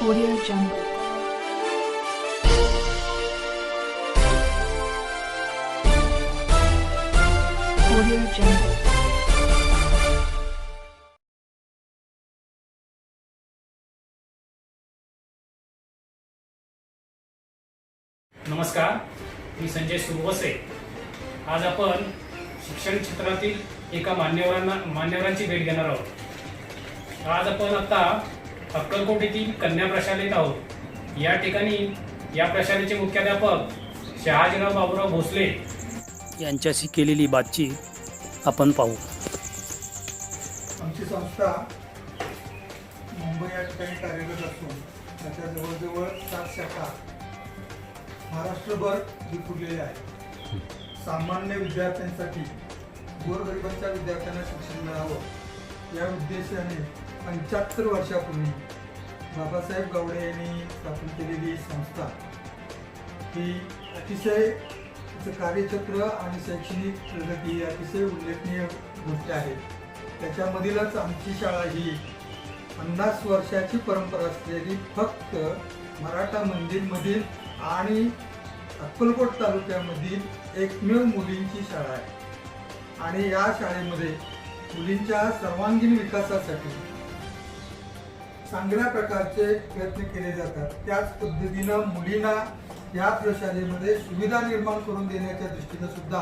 Audio Jungle. Audio Jungle. नमस्कार मी संजय सुरवसे आज आपण शिक्षण क्षेत्रातील एका मान्यवरांना मान्यवरांची भेट घेणार आहोत आज आपण आता अक्कलकोट येथील कन्या प्रशालेत आहोत. या ठिकाणी या प्रशालेचे मुख्याध्यापक शहाजीराव बाबूराव भोसले. यांच्याशी केलेली बातचीत आपण पाहू. आमची संस्था मुंबई या ठिकाणी कार्यरत असून त्याच्या जवळजवळ सात शाखा महाराष्ट्रभर विखुरलेल्या आहेत. सामान्य विद्यार्थ्यांसाठी गोरगरिबांच्या विद्यार्थ्यांना शिक्षण मिळावं या उद्देशाने पंच्याहत्तर वर्षापूर्वी बाबासाहेब गावडे यांनी स्थापन केलेली संस्था ही अतिशय तिचं कार्यक्षेत्र आणि शैक्षणिक प्रगती ही अतिशय उल्लेखनीय गोष्ट आहे. त्याच्यामधीलच आमची शाळा ही पन्नास वर्षाची परंपरा असलेली फक्त मराठा मंदिरमधील आणि अक्कलकोट तालुक्यामधील एकमेव मुलींची शाळा आहे. आणि या शाळेमध्ये मुलींच्या सर्वांगीण विकासासाठी चांगल्या प्रकारचे प्रयत्न केले जातात. त्याच पद्धतीनं मुलींना या प्रशालेमध्ये सुविधा निर्माण करून देण्याच्या दृष्टीनं सुद्धा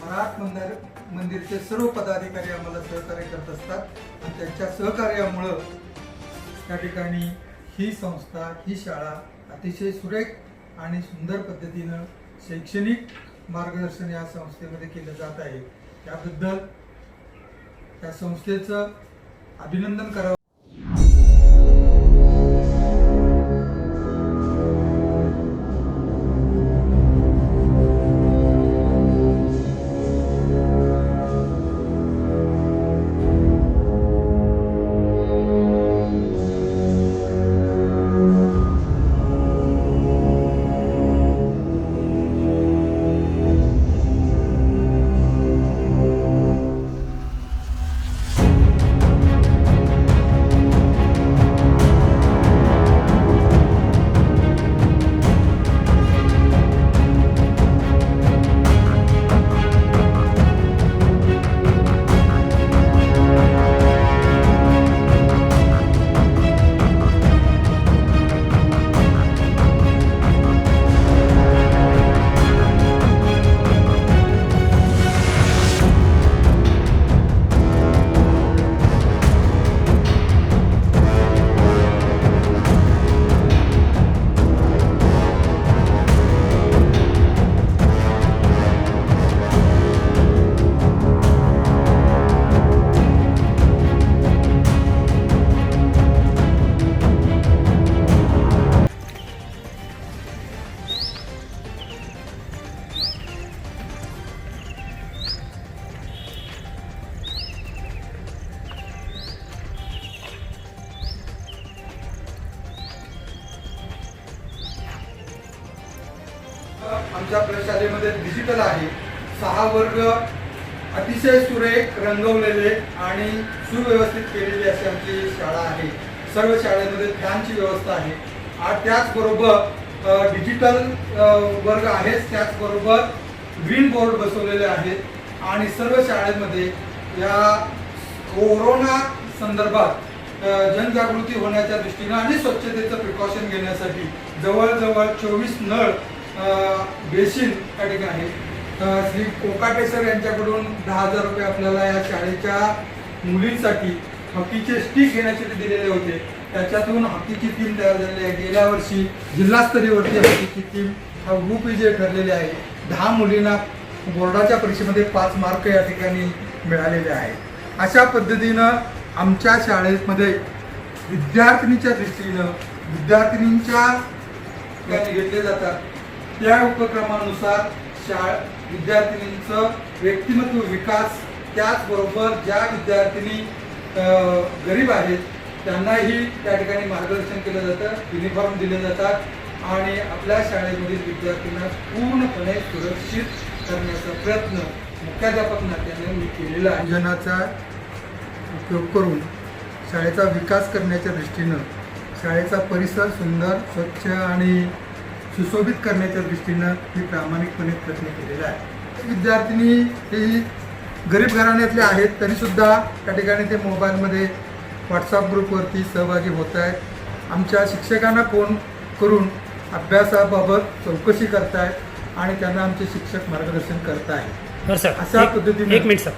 मराठ मंदिर मंदिरचे सर्व पदाधिकारी आम्हाला सहकार्य करत असतात. आणि त्यांच्या सहकार्यामुळं त्या ठिकाणी ही संस्था ही शाळा अतिशय सुरेख आणि सुंदर पद्धतीनं शैक्षणिक मार्गदर्शन या संस्थेमध्ये केलं जात आहे. त्याबद्दल त्या संस्थेचं अभिनंदन करावं आमच्या प्रशालेमध्ये डिजिटल आहे. सहा वर्ग अतिशय सुरेख रंगवलेले आणि सुव्यवस्थित केलेली अशी आमची शाळा आहे. सर्व शाळेमध्ये फॅनची व्यवस्था आहे. आणि त्याचबरोबर डिजिटल वर्ग आहेच त्याचबरोबर ग्रीन बोर्ड बसवलेले आहेत. आणि सर्व शाळेमध्ये या कोरोना संदर्भात जनजागृती होण्याच्या दृष्टीनं आणि स्वच्छतेचं प्रिकॉशन घेण्यासाठी जवळजवळ चोवीस नळ बेसिन या ठिकाणी. आहेत श्री कोकाटे सर यांच्याकडून दहा हजार रुपये आपल्याला या शाळेच्या मुलींसाठी हॉकीचे स्टिक घेण्यासाठी दिलेले होते. त्याच्यातून हॉकीची टीम तयार झालेली आहे. गेल्या वर्षी जिल्हास्तरीयवरती हॉकीची टीम हा ग्रुप विजय ठरलेले आहे. दहा मुलींना बोर्डाच्या परीक्षेमध्ये पाच मार्क या ठिकाणी मिळालेले आहेत अशा पद्धतीनं आमच्या शाळेमध्ये विद्यार्थिनीच्या दृष्टीनं विद्यार्थिनींच्या घेतले जातात. त्या उपक्रमानुसार शाळा विद्यार्थिनींचं व्यक्तिमत्व विकास त्याचबरोबर ज्या विद्यार्थिनी गरीब आहेत त्यांनाही त्या ठिकाणी मार्गदर्शन केलं जातं युनिफॉर्म दिले जातात आणि आपल्या शाळेमधील विद्यार्थ्यांना पूर्णपणे सुरक्षित करण्याचा प्रयत्न मुख्याध्यापक नात्याने मी केलेला आहे. योजनाचा उपयोग करून शाळेचा विकास करण्याच्या दृष्टीनं शाळेचा परिसर सुंदर स्वच्छ आणि सुशोभित करण्याच्या दृष्टीनं मी प्रामाणिकपणे प्रयत्न केलेला आहे. विद्यार्थिनी ही गरीब घराण्यातले आहेत तरीसुद्धा त्या ठिकाणी ते मोबाईलमध्ये व्हॉट्सअप ग्रुपवरती सहभागी होत आहेत. आमच्या शिक्षकांना फोन करून अभ्यासाबाबत चौकशी करतायत आणि त्यांना आमचे शिक्षक मार्गदर्शन करत आहेत सर अशा पद्धतीने- एक मिनिट सर.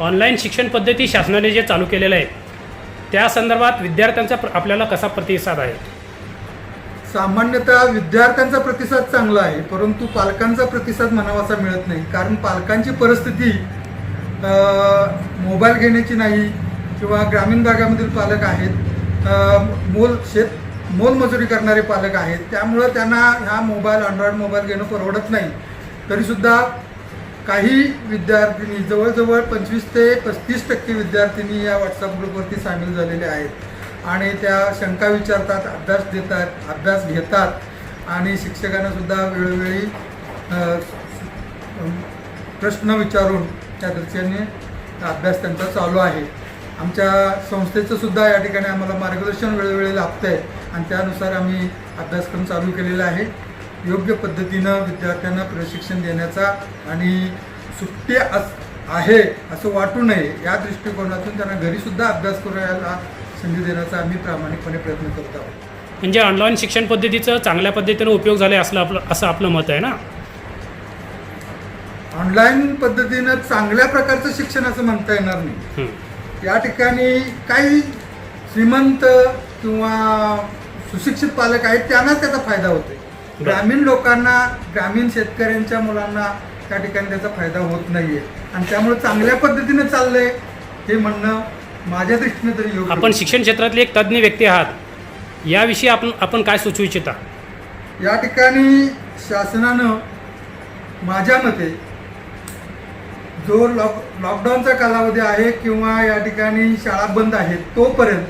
ऑनलाईन शिक्षण पद्धती शासनाने जे चालू केलेलं आहे त्या संदर्भात विद्यार्थ्यांचा आपल्याला कसा प्रतिसाद आहे? सामान्यतः विद्यार्थ्यांचा प्रतिसाद चांगला आहे परंतु पालकांचा प्रतिसाद म्हणावासा मिळत नाही. कारण पालकांची परिस्थिती मोबाईल घेण्याची नाही किंवा ग्रामीण भागामधील पालक आहेत मोल शेत मोलमजुरी करणारे पालक आहेत त्यामुळं त्यांना ह्या मोबाईल अँड्रॉइड मोबाईल घेणं परवडत नाही. तरीसुद्धा काही विद्यार्थिनी जवळजवळ पंचवीस ते पस्तीस टक्के विद्यार्थिनी या व्हॉट्सअप ग्रुपवरती सामील झालेले आहेत. आणि त्या शंका विचारतात अभ्यास देतात अभ्यास घेतात. आणि शिक्षकांना सुद्धा वेळोवेळी प्रश्न विचारून त्या दृष्टीने अभ्यास त्यांचा चालू आहे. आमच्या संस्थेचं सुद्धा या ठिकाणी आम्हाला मार्गदर्शन वेळोवेळी लाभतं आहे आणि त्यानुसार आम्ही अभ्यासक्रम चालू केलेला आहे. योग्य पद्धतीनं विद्यार्थ्यांना प्रशिक्षण देण्याचा आणि सुट्टी अस आहे असं वाटू नये या दृष्टिकोनातून त्यांना घरीसुद्धा अभ्यास करायला संधी देण्याचा आम्ही प्रामाणिकपणे प्रयत्न करत आहोत. म्हणजे ऑनलाईन शिक्षण पद्धतीचं चांगल्या पद्धतीनं उपयोग झाला असलं आपलं असं आपलं मत आहे ना? ऑनलाईन पद्धतीनं चांगल्या प्रकारचं शिक्षण असं म्हणता येणार नाही. हं. या ठिकाणी काही श्रीमंत किंवा सुशिक्षित पालक आहेत त्यांनाच त्याचा फायदा होतो ग्रामीण लोकांना ग्रामीण शेतकऱ्यांच्या मुलांना त्या ठिकाणी त्याचा फायदा होत नाहीये. आणि त्यामुळे चांगल्या पद्धतीनं चाललंय हे म्हणणं माझ्या दृष्टीने तरी योग्य आपण शिक्षण क्षेत्रातले एक तज्ज्ञ व्यक्ती आहात. याविषयी आपण आपण काय सुचवू इच्छिता या ठिकाणी शासनानं माझ्या मते जो लॉक लॉकडाऊनचा कालावधी आहे किंवा या ठिकाणी शाळा बंद आहेत तोपर्यंत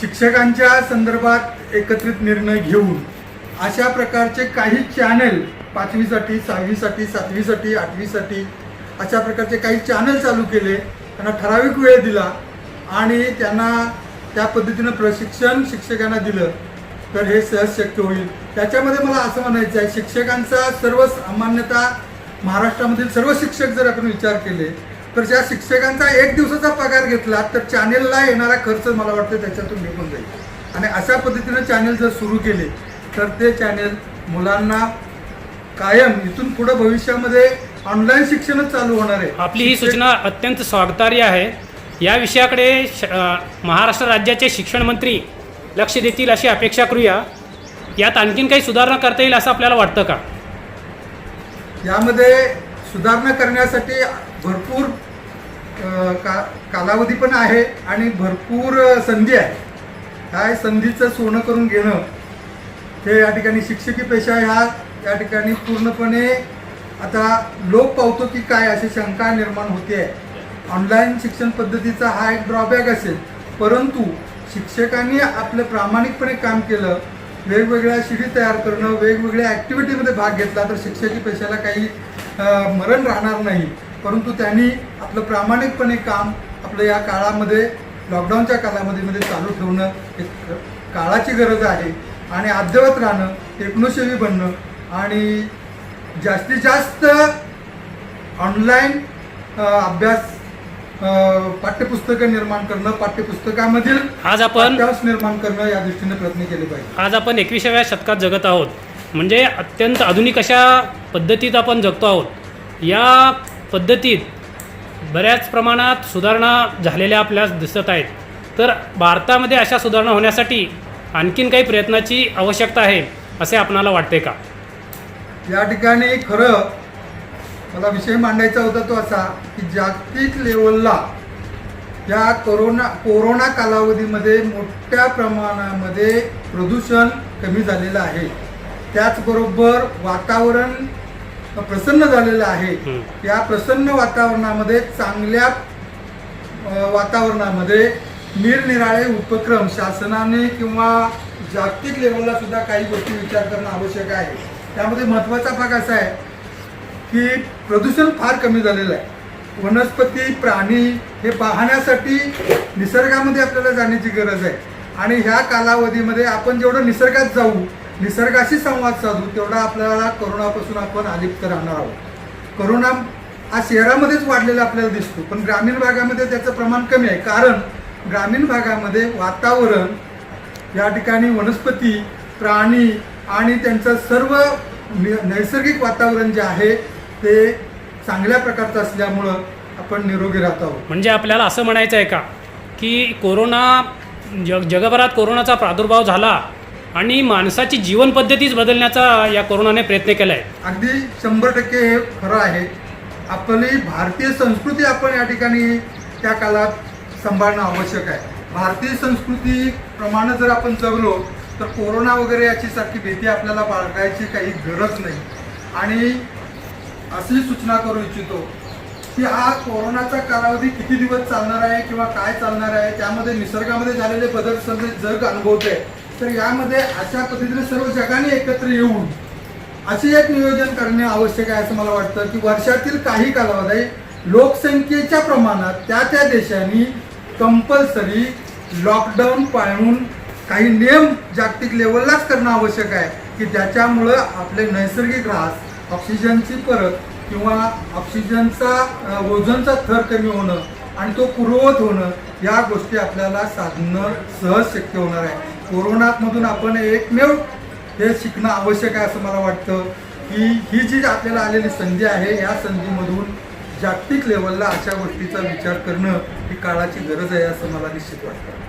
शिक्षकांच्या संदर्भात एकत्रित निर्णय घेऊन अशा प्रकारचे काही चॅनल पाचवीसाठी सहावीसाठी सातवीसाठी आठवीसाठी अशा प्रकारचे काही चॅनल चालू केले त्यांना ठराविक वेळ दिला आणि त्यांना त्या पद्धतीनं प्रशिक्षण शिक्षकांना दिलं तर हे सहज शक्य होईल. त्याच्यामध्ये मला असं म्हणायचं आहे शिक्षकांचा सर्व सामान्यतः महाराष्ट्रामधील सर्व शिक्षक जर आपण विचार केले तर ज्या शिक्षकांचा एक दिवसाचा पगार घेतला तर चॅनेलला येणारा खर्च मला वाटतं त्याच्यातून निघून जाईल. आणि अशा पद्धतीनं चॅनेल जर सुरू केले तर ते चॅनेल मुलांना कायम इथून पुढं भविष्यामध्ये ऑनलाईन शिक्षणच चालू होणार आहे. आपली ही सूचना अत्यंत स्वागतार्ह आहे. या विषयाकडे श अ, महाराष्ट्र राज्याचे शिक्षण मंत्री लक्ष देतील अशी अपेक्षा करूया. यात आणखीन काही सुधारणा करता येईल असं आपल्याला वाटतं का? यामध्ये सुधारणा करण्यासाठी भरपूर अ, का कालावधी पण आहे आणि भरपूर अ, संधी आहे. काय संधीचं सोनं करून घेणं हे या ठिकाणी शिक्षकी पेशा ह्या या ठिकाणी पूर्णपणे आता लोक पावतो की काय अशी शंका निर्माण होते. ऑनलाईन शिक्षण पद्धतीचा हा एक ड्रॉबॅक असेल. परंतु शिक्षकांनी आपलं प्रामाणिकपणे काम केलं वेगवेगळ्या शिडी तयार करणं वेगवेगळ्या ॲक्टिव्हिटीमध्ये भाग घेतला तर शिक्षकी पेशाला काही मरण राहणार नाही. परंतु त्यांनी आपलं प्रामाणिकपणे काम आपलं या काळामध्ये लॉकडाऊनच्या काळामध्ये मध्ये चालू ठेवणं एक काळाची गरज आहे. आणि अद्ययावत राहणं टेक्नोसेवी बनणं आणि जास्तीत जास्त ऑनलाईन अभ्यास पाठ्यपुस्तकं निर्माण करणं पाठ्यपुस्तकामधील आज आपण पाठ्यांश निर्माण करणं या दृष्टीने प्रयत्न केले पाहिजे. आज आपण एकविसाव्या शतकात जगत आहोत. म्हणजे अत्यंत आधुनिक अशा पद्धतीत आपण जगतो आहोत. या पद्धतीत बऱ्याच प्रमाणात सुधारणा झालेल्या आपल्याला दिसत आहेत. तर भारतामध्ये अशा सुधारणा होण्यासाठी आणखीन काही प्रयत्नाची आवश्यकता आहे असे आपणाला वाटते का? या ठिकाणी खरं मला विषय मांडायचा होता तो असा की जागतिक लेवलला या कोरोना कोरोना कालावधीमध्ये मोठ्या प्रमाणामध्ये प्रदूषण कमी झालेलं आहे. त्याचबरोबर वातावरण प्रसन्न झालेलं आहे. या प्रसन्न वातावरणामध्ये चांगल्या वातावरणामध्ये निरनिराळे उपक्रम शासनाने किंवा जागतिक लेवलला सुद्धा काही गोष्टी विचार करणं आवश्यक आहे. त्यामध्ये महत्त्वाचा भाग असा आहे की प्रदूषण फार कमी झालेलं आहे. वनस्पती प्राणी हे पाहण्यासाठी निसर्गामध्ये आपल्याला जाण्याची गरज आहे. आणि ह्या कालावधीमध्ये आपण जेवढं निसर्गात जाऊ निसर्गाशी संवाद साधू तेवढा आपल्याला करोनापासून आपण अलिप्त राहणार आहोत. करोना हा शहरामध्येच वाढलेला आपल्याला दिसतो पण ग्रामीण भागामध्ये त्याचं प्रमाण कमी आहे. कारण ग्रामीण भागामध्ये वातावरण या ठिकाणी वनस्पती प्राणी आणि त्यांचं सर्व नैसर्गिक वातावरण जे आहे ते चांगल्या प्रकारचं असल्यामुळं आपण निरोगी राहत आहोत. म्हणजे आपल्याला असं म्हणायचं आहे का की कोरोना जग जगभरात कोरोनाचा प्रादुर्भाव झाला आणि माणसाची जीवनपद्धतीच बदलण्याचा या कोरोनाने प्रयत्न केला आहे अगदी शंभर टक्के हे खरं आहे. आपली भारतीय संस्कृती आपण या ठिकाणी त्या काळात सांभाळणं आवश्यक आहे. भारतीय संस्कृती प्रमाणे जर आपण जगलो तर कोरोना वगैरे याची सारखी भीती आपल्याला बाळगायची काही गरज नाही. आणि अशी सूचना करू इच्छितो की हा कोरोनाचा कालावधी किती दिवस चालणार आहे किंवा काय चालणार आहे त्यामध्ये निसर्गामध्ये झालेले बदल सगळे जग आहे तर यामध्ये अशा पद्धतीने सर्व जगाने एकत्र येऊन असे एक नियोजन करणे आवश्यक आहे असं मला वाटतं की वर्षातील काही कालावधी लोकसंख्येच्या प्रमाणात त्या त्या देशांनी कंपल्सरी लॉकडाऊन पाळून काही नियम जागतिक लेवललाच करणं आवश्यक आहे की त्याच्यामुळं आपले नैसर्गिक ऱ्हास ऑक्सिजनची परत किंवा ऑक्सिजनचा ओझनचा थर कमी होणं आणि तो पूर्ववत होणं या गोष्टी आपल्याला साधणं सहज शक्य होणार आहे. कोरोनामधून आपण एकमेव हे शिकणं आवश्यक आहे असं मला वाटतं की ही जी आपल्याला आलेली संधी आहे या संधीमधून जागतिक लेवलला अशा गोष्टीचा विचार करणं ही काळाची गरज आहे असं मला निश्चित वाटतं.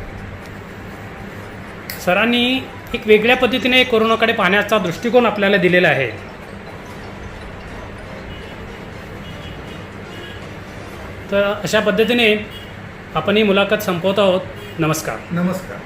सरांनी एक वेगळ्या पद्धतीने कोरोनाकडे पाहण्याचा दृष्टिकोन आपल्याला दिलेला आहे. तर अशा पद्धतीने आपण ही मुलाखत संपवत आहोत. नमस्कार. नमस्कार.